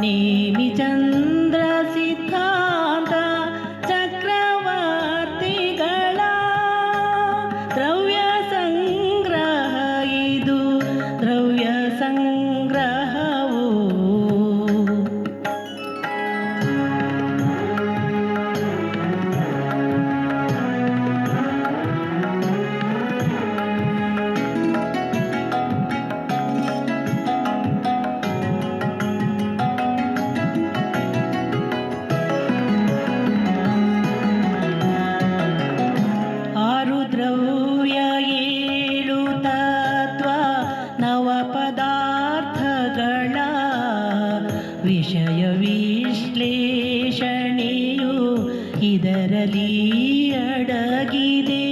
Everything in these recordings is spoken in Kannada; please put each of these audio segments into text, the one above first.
నేమి చంద్ర ವಿಷಯ ವಿಶ್ಲೇಷಣೆಯು ಇದರಲ್ಲಿ ಅಡಗಿದೆ.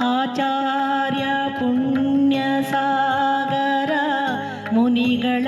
ಆಚಾರ್ಯ ಪುಣ್ಯ ಸಾಗರ ಮುನಿಗಳ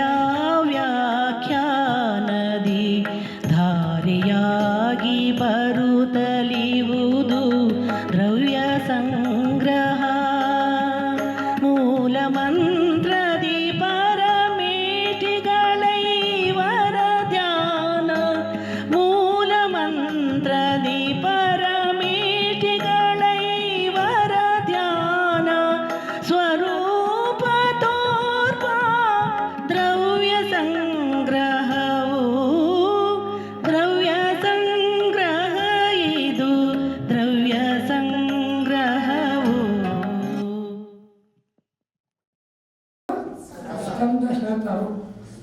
ఛందశతరు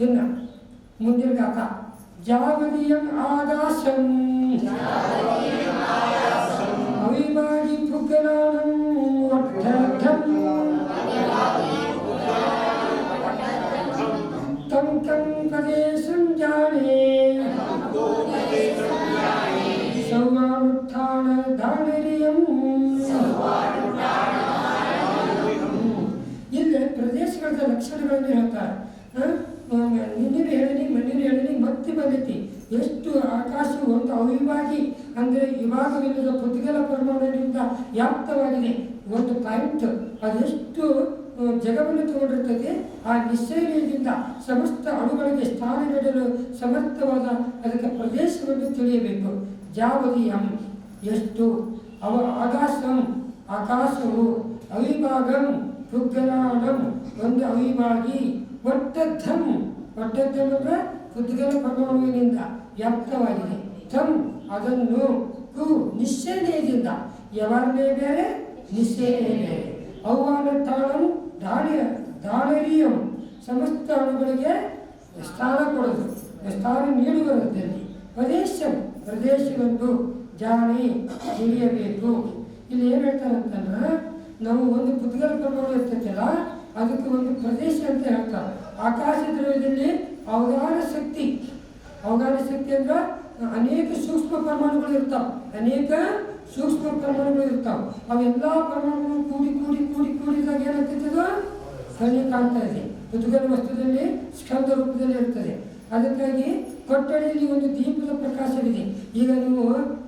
ಇನ್ನು ಮುಂದಿನ ಗಾತ ಜಾಗದೀಯಂ ಆದಾಸಂ. ಅವಿಭಾಗಿ ಪುಗ್ಗನಾನಂದ ಲಕ್ಷಣಗಳನ್ನು ಹೇಳ್ತಾರೆ ನಿನ್ನೆ ಹೇಳಿನಿ ಮಣ್ಣಿನ ಹೇಳಿನಿ ಮತ್ತೆ ಬಂದೈತಿ. ಎಷ್ಟು ಆಕಾಶವು ಒಂದು ಅವಿಭಾಗಿ. ಅಂದರೆ ವಿಭಾಗವಿಲ್ಲದ ಪುದ್ಗಲ ಪರಮಾಣುವಿನಿಂದ ವ್ಯಾಪ್ತವಾಗಿದೆ. ಒಂದು ಪಾಯಿಂಟ್. ಅದೆಷ್ಟು ಜಗವನ್ನು ತಗೊಂಡಿರ್ತದೆ. ಆ ನಿಶ್ಚಯದಿಂದ ಸಮಸ್ತ ಅಣುಗಳಿಗೆ ಸ್ಥಾನ ನೀಡಲು ಸಮರ್ಥವಾದ ಅದಕ್ಕೆ ಪ್ರದೇಶವನ್ನು ತಿಳಿಯಬೇಕು. ಜಾವದಿಯಂ. ಎಷ್ಟು? ಅವ ಆಕಾಶಂ. ಆಕಾಶವು ಅವಿಭಾಗಂ. ಪುಗ್ಗಲಾಣಂ ಒಂದು ಅವಿಭಾಗಿ ಒಟ್ಟದ್ದಂ ಒಟ್ಟದ್ದಂ ಅಂದರೆ ಪುದ್ಗಲ ಪರಮಾಣುವಿನಿಂದ ವ್ಯಾಪ್ತವಾಗಿದೆ. ತಂ ಅದನ್ನು ಕು ನಿಶ್ಚಯದಿಂದ ಯವರನೇ ಬೇರೆ ನಿಶ್ಚಯನೇ ಬೇರೆ. ಅವ್ವಾನ ತಾಳಂ ದಾಳಿಯ ದಾಳರಿಯಂ ಸಮಸ್ತ ಅಣುಗಳಿಗೆ ಸ್ಥಾನ ಕೊಡೋದು, ಸ್ಥಾನ ನೀಡುವುದರಲ್ಲಿ. ಪ್ರದೇಶ, ಪ್ರದೇಶವೆಂದು ಜಾಣಿ ತಿಳಿಯಬೇಕು. ಇಲ್ಲಿ ಏನು ಹೇಳ್ತಾರೆ ಅಂತಂದ್ರೆ ನಾವು ಒಂದು ಪುದ್ಗಲ ಪ್ರಮಾಣ ಇರ್ತೈತಲ್ಲ, ಅದಕ್ಕೆ ಒಂದು ಪ್ರದೇಶ ಅಂತ ಹೇಳ್ತಾರೆ ಆಕಾಶ ದ್ರವ್ಯದಲ್ಲಿ ಅವಗಾನ ಶಕ್ತಿ. ಅವಗಾನ ಶಕ್ತಿ ಅಂದ್ರೆ ಅನೇಕ ಸೂಕ್ಷ್ಮ ಪರಮಾಣುಗಳು ಇರ್ತಾವೆ. ಅನೇಕ ಸೂಕ್ಷ್ಮ ಪರಮಾಣುಗಳು ಇರ್ತಾವೆ. ಅವೆಲ್ಲ ಪರಮಾಣುಗಳು ಕೂಡಿ ಕೂಡಿ ಕೂಡಿ, ಕೂಡಿದಾಗ ಏನಾಗ್ತೈತೆ ಅದು? ಸಣ್ಣ ಕಾಣ್ತಾ ಇದೆ. ಪುದ್ಗಲ ವಸ್ತುದಲ್ಲಿ ಸ್ಕಂದ ರೂಪದಲ್ಲಿ ಇರ್ತದೆ. ಅದಕ್ಕಾಗಿ ಕೊಠಡಿಯಲ್ಲಿ ಒಂದು ದೀಪದ ಪ್ರಕಾಶವಿದೆ. ಈಗ ನೀವು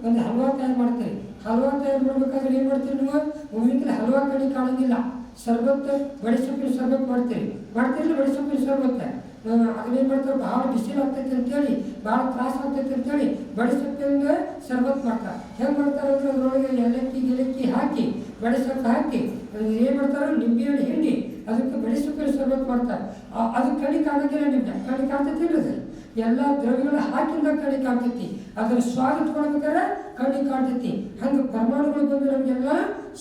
ಒಂದು ಹಲ್ವಾ ತಯಾರು ಮಾಡ್ತೀರಿ. ಹಲ್ವಾ ತಯಾರು ಮಾಡ್ಬೇಕಾದ್ರೆ ಏನು ಮಾಡ್ತೀವಿ ನೀವು? ಒಮ್ಮಿಂದಲೇ ಹಲ್ವಾ ಕಣಿ ಕಾಣಂಗಿಲ್ಲ. ಸರ್ಬತ್ ಬಡಿಸೊಪ್ಪಿನ ಸರ್ಬತ್ ಮಾಡ್ತೀರಿ. ಮಾಡ್ತೀರಿ ಬಡಿಸೊಪ್ಪಿನ ಸರ್ಬತ್ ಅದನ್ನೇನು ಮಾಡ್ತಾರೆ? ಭಾಳ ಬಿಸಿಲು ಆಗ್ತೈತೆ ಅಂತೇಳಿ ಭಾಳ ತ್ರಾಸ ಆಗ್ತೈತೆ ಅಂತೇಳಿ ಬಡಿಸೊಪ್ಪಿನ ಸರ್ಬತ್ ಮಾಡ್ತಾರೆ. ಹೆಂಗೆ ಮಾಡ್ತಾರೆ ಅಂದ್ರೆ ಅದರೊಳಗೆ ಏಲಕ್ಕಿ, ಗಿಲಕ್ಕಿ ಹಾಕಿ ಬಡಿಸೊಪ್ಪು ಹಾಕಿ ಏನು ಮಾಡ್ತಾರೆ? ನಿಂಬೆಹಣ್ಣು ಹಿಂಡಿ, ಅದಕ್ಕೆ ಬಡಿಸೊಪ್ಪಿನ ಸರ್ಬತ್ ಮಾಡ್ತಾರೆ. ಅದು ಕಣಿ ಕಾಣೋದಿಲ್ಲ ನಿಮ್ಗೆ. ಕಣಿ ಕಾಣ್ತೈತಿ ಅದು? ಎಲ್ಲ ದ್ರವ್ಯಗಳು ಹಾಕಿಂದ ಕಣ್ಣಿಗೆ ಕಾಣ್ತೈತಿ. ಅದರ ಸ್ವಾಗತ ಮಾಡ್ಬೇಕಾದ್ರೆ ಕಣ್ಣಿ ಕಾಣ್ತೈತಿ. ಹಂಗೆ ಪರಮಾಣುಗಳು ಬಂದು ನಮಗೆಲ್ಲ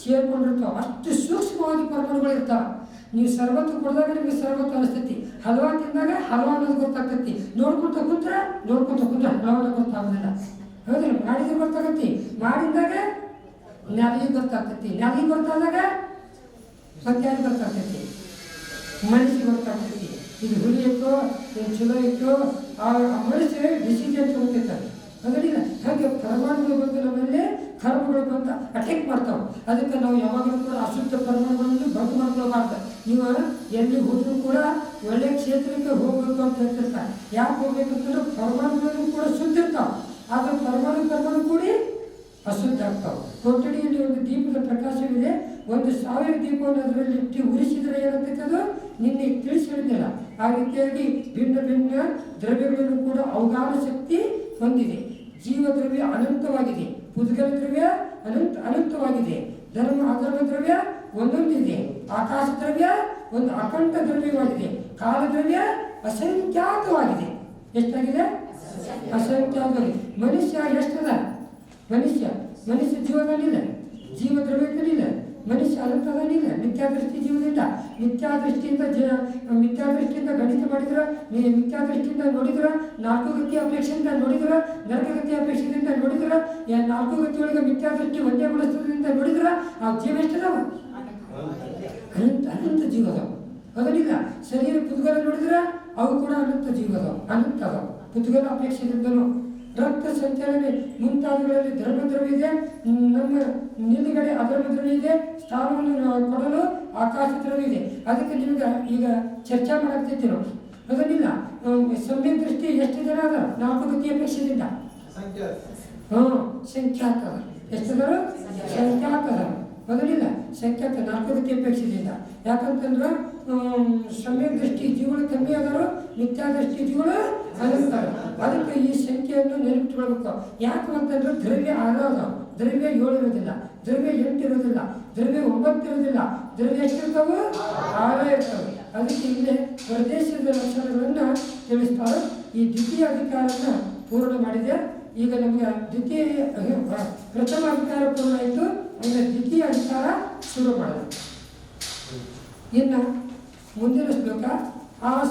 ಸೇರ್ಕೊಂಡಿರ್ತಾವೆ. ಅಷ್ಟು ಸೂಕ್ಷ್ಮವಾಗಿ ಪರಮಾಣುಗಳು ಇರ್ತಾವೆ. ನೀವು ಸರ್ಬತ್ತು ಕೊಡ್ದಾಗ ನಿಮಗೆ ಸರ್ಬತ್ತು ಅನಿಸ್ತೈತಿ. ಹಲ್ವಾ ತಿಂದಾಗ ಹಲ್ವಾ ಅನ್ನೋದು ಗೊತ್ತಾಗ್ತೈತಿ. ನೋಡ್ಕೊತ ಕುಂತ್ರೆ ನೋಡ್ಕೊತ ಕುಂತ್ರೆ ಹಲ್ವಾ ಅನ್ನೋದು ಗೊತ್ತಾಗೋದಿಲ್ಲ. ಹೌದಿಲ್ಲ? ಮಾಡಿದ್ರೆ ಗೊತ್ತಾಗತ್ತಿ. ಮಾಡಿದಾಗ ನೆಲಗಿ ಗೊತ್ತಾಗ್ತೈತಿ. ನೆಲಗಿ ಗೊತ್ತಾದಾಗ ಸತ್ಯಾಗಿ ಗೊತ್ತಾಗ್ತೈತಿ. ಮನಸ್ಸಿಗೆ ಗೊತ್ತಾಗ್ತೈತಿ. ಇದು ಹುಲಿ ಇತ್ತು ಇದು ಚಲೋ ಇತ್ತು ಆ ಮನುಷ್ಯ ಡಿಸಿಜನ್ ತಗೋತಿರ್ತಾರೆ ಅದರಿಂದ ಹಾಗೆ ಪರಮಾಣುಗಳು ಬಂದು ನಮ್ಮಲ್ಲಿ ಕರ್ಮಗಳು ಬಂತ ಅಟ್ಯಾಕ್ ಮಾಡ್ತಾವೆ. ಅದಕ್ಕೆ ನಾವು ಯಾವಾಗಲೂ ಕೂಡ ಅಶುದ್ಧ ಪರಮಾಣುಗಳನ್ನು ಬಂದ್ ಮಾಡ್ಕೊಳ್ಬಾರ್ದು. ನೀವು ಎಲ್ಲಿ ಹೋದ್ರೂ ಕೂಡ ಒಳ್ಳೆ ಕ್ಷೇತ್ರಕ್ಕೆ ಹೋಗ್ಬೇಕು ಅಂತ ಹೇಳ್ತಿರ್ತಾರೆ. ಯಾಕೆ ಹೋಗ್ಬೇಕಂತಂದ್ರೆ ಪರಮಾಣುಗಳನ್ನು ಕೂಡ ಶುದ್ಧ ಇರ್ತಾವೆ. ಆದರೆ ಪರಮಾಣು ಪರಮಾಣು ಕೂಡಿ ಅಶುದ್ಧ ಆಗ್ತಾವೆ. ಕೊಠಡಿಯಲ್ಲಿ ಒಂದು ದೀಪದ ಪ್ರಕಾಶವಿದೆ. ಒಂದು ಸಾವಿರ ದೀಪವನ್ನು ಅದರಲ್ಲಿ ಇಟ್ಟು ಉರಿಸಿದರೆ ಏನಾಗ್ತೈತೆ ಅದು? ನಿನ್ನೆ ತಿಳಿಸಿ ಹೇಳಿದ್ದಿಲ್ಲ ಆ ರೀತಿಯಾಗಿ ಭಿನ್ನ ಭಿನ್ನ ದ್ರವ್ಯಗಳನ್ನು ಕೂಡ ಅವಗಾನ ಶಕ್ತಿ ಹೊಂದಿದೆ. ಜೀವ ದ್ರವ್ಯ ಅನಂತವಾಗಿದೆ. ಪುದ್ಗಲ ದ್ರವ್ಯ ಅನಂತ ಅನಂತವಾಗಿದೆ. ಧರ್ಮ ಅಧರ್ಮ ದ್ರವ್ಯ ಒಂದೊಂದಿದೆ. ಆಕಾಶ ದ್ರವ್ಯ ಒಂದು ಅಖಂಡ ದ್ರವ್ಯವಾಗಿದೆ. ಕಾಲ ದ್ರವ್ಯ ಅಸಂಖ್ಯಾತವಾಗಿದೆ. ಎಷ್ಟಾಗಿದೆ? ಅಸಂಖ್ಯಾತವಾಗಿದೆ. ಮನುಷ್ಯ ಎಷ್ಟದ? ಮನುಷ್ಯ. ಮನುಷ್ಯ ಜೀವದಲ್ಲಿಲ್ಲ ಜೀವ ದ್ರವ್ಯದಲ್ಲಿಲ್ಲ. ಮನುಷ್ಯ ಅನಂತದಲ್ಲಿಲ್ಲ ಮಿಥ್ಯಾದೃಷ್ಟಿ ಜೀವದಿಂದ ಮಿಥ್ಯಾದೃಷ್ಟಿಯಿಂದ ಜ ಮಿಥ್ಯಾದೃಷ್ಟಿಯಿಂದ ಗಣಿತ ಮಾಡಿದ್ರ ಮಿಥ್ಯಾ ಮಿಥ್ಯಾದೃಷ್ಟಿಯಿಂದ ನೋಡಿದ್ರ, ನಾಲ್ಕು ಗತಿ ಅಪೇಕ್ಷೆಯಿಂದ ನೋಡಿದ್ರ ನರಕಗತಿ ಅಪೇಕ್ಷೆಯಿಂದ ನೋಡಿದ್ರ, ಯಾ- ನಾಲ್ಕು ಗತಿಯೊಳಗೆ ಮಿಥ್ಯಾದೃಷ್ಟಿ ಒಂದೇ ಗುಣಸ್ತದಿಂದ ನೋಡಿದ್ರ, ಆ ಜೀವ ಎಷ್ಟದಾವ ಅನಂತ ಅನಂತ ಜೀವ ಅದಾವ. ಅದನ್ನಿಲ್ಲ. ಶರೀರ ಪುದ್ಗಲ ನೋಡಿದ್ರೆ, ಅವು ಕೂಡ ಅನಂತ ಜೀವ ಅದಾವ. ಅನಂತ ಅದಾವ. ಪುದ್ಗಲ ಅಪೇಕ್ಷೆಯಿಂದಲೂ ರಕ್ತ ಸಂಚಲನೆ ಮುಂತಾದವುಗಳಲ್ಲಿ ಧರ್ಮದ್ರವ್ಯ ಇದೆ. ನಮ್ಮ ನಿಲುಗಡೆ ಅಧರ್ಮದ್ರವ್ಯ ಇದೆ. ಸ್ಥಾನವನ್ನು ನಾವು ಕೊಡಲು ಆಕಾಶ ಇದೆ. ಅದಕ್ಕೆ ನಿಮ್ಗೆ ಈಗ ಚರ್ಚೆ ಮಾಡುತ್ತಿದ್ದೀರೋ ನಾವು ಅದನ್ನಿಲ್ಲ ಸಮ್ಯ ದೃಷ್ಟಿ ಎಷ್ಟು ಜನ ಅದ ನಾಲ್ಕು ಗತಿ ಅಪೇಕ್ಷೆಯಿಂದ. ಹ್ಮ್ ಸಂಖ್ಯಾತ ಎಷ್ಟದರು ಸಂಖ್ಯಾತ ಮೊದಲಿಲ್ಲ. ಸಂಖ್ಯಾತ ನಾಲ್ಕು ಗತಿ ಅಪೇಕ್ಷೆಯಿಂದ. ಯಾಕಂತಂದ್ರೆ ಸಮ್ಯಕ್ ದೃಷ್ಟಿ ಜೀವಗಳು ಕಮ್ಮಿ ಆದರೂ ಮಿಥ್ಯಾದೃಷ್ಟಿ ಜೀವಗಳು ಅನಂತ ಅದಕ್ಕೆ ಈ ಸಂಖ್ಯೆಯನ್ನು ನೆನಪಿಟ್ಕೊಳ್ಬೇಕು. ಯಾಕೆ ಅಂತಂದ್ರೆ ದ್ರವ್ಯ ಆರೋಗ್ಯ ದ್ರವ್ಯ ಏಳು ಇರೋದಿಲ್ಲ. ದ್ರವ್ಯ ಎಂಟು ಇರೋದಿಲ್ಲ. ದ್ರವ್ಯ ಒಂಬತ್ತು ಇರೋದಿಲ್ಲ. ದ್ರವ್ಯ ಎಷ್ಟಿರ್ತಾವೆ? ಆರೇ ಇರ್ತವೆ. ಅದಕ್ಕೆ ಇಲ್ಲಿ ಪ್ರದೇಶದ ಲಕ್ಷಣಗಳನ್ನು ತಿಳಿಸ್ತಾರೆ. ಈ ದ್ವಿತೀಯ ಅಧಿಕಾರವನ್ನು ಪೂರ್ಣ ಮಾಡಿದೆ. ಈಗ ನಮಗೆ ದ್ವಿತೀಯ ಪ್ರಥಮ ಅಧಿಕಾರ ಪೂರ್ಣ ಆಯಿತು. ಈಗ ದ್ವಿತೀಯ ಅಧಿಕಾರ ಶುರು ಮಾಡಿದೆ ಇನ್ನು un telescopio, ah,